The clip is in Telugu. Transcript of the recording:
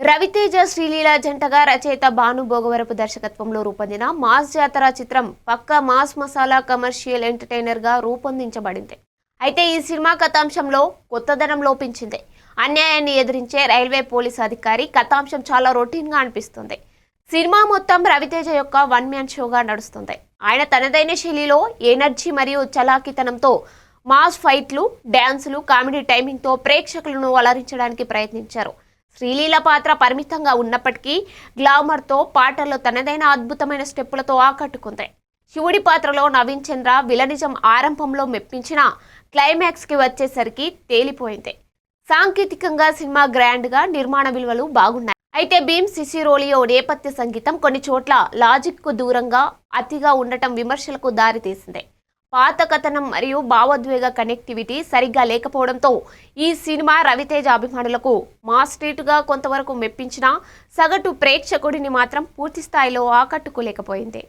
రవితేజ శ్రీలీల జంటగా రచయిత భాను భోగవరపు దర్శకత్వంలో రూపొందిన మాస్ జాతర చిత్రం పక్క మాస్ మసాలా కమర్షియల్ ఎంటర్టైనర్గా రూపొందించబడింది. అయితే ఈ సినిమా కథాంశంలో కొత్తదనం లోపించింది. అన్యాయాన్ని ఎదిరించే రైల్వే పోలీస్ అధికారి కథాంశం చాలా రొటీన్గా అనిపిస్తుంది. సినిమా మొత్తం రవితేజ యొక్క వన్ మ్యాన్ షోగా నడుస్తుంది. ఆయన తనదైన శైలిలో ఎనర్జీ మరియు చలాకితనంతో మాస్ ఫైట్లు డ్యాన్సులు కామెడీ టైమింగ్తో ప్రేక్షకులను అలరించడానికి ప్రయత్నించారు. శ్రీలీల పాత్ర పరిమితంగా ఉన్నప్పటికీ గ్లామర్తో పాటల్లో తనదైన అద్భుతమైన స్టెప్పులతో ఆకట్టుకుంది. శివుడి పాత్రలో నవీన్ చంద్ర విలనిజం ఆరంభంలో మెప్పించిన క్లైమాక్స్కి వచ్చేసరికి తేలిపోయింది. సాంకేతికంగా సినిమా గ్రాండ్గా నిర్మాణ విలువలు బాగున్నాయి. అయితే భీమ్ సిసిరోలియో నేపథ్య సంగీతం కొన్ని చోట్ల లాజిక్కు దూరంగా అతిగా ఉండటం విమర్శలకు దారితీసింది. పాత కథనం మరియు భావోద్వేగ కనెక్టివిటీ సరిగ్గా లేకపోవడంతో ఈ సినిమా రవితేజ అభిమానులకు మాస్ట్రీట్గా కొంతవరకు మెప్పించినా సగటు ప్రేక్షకుడిని మాత్రం పూర్తి స్థాయిలో ఆకట్టుకోలేకపోయింది.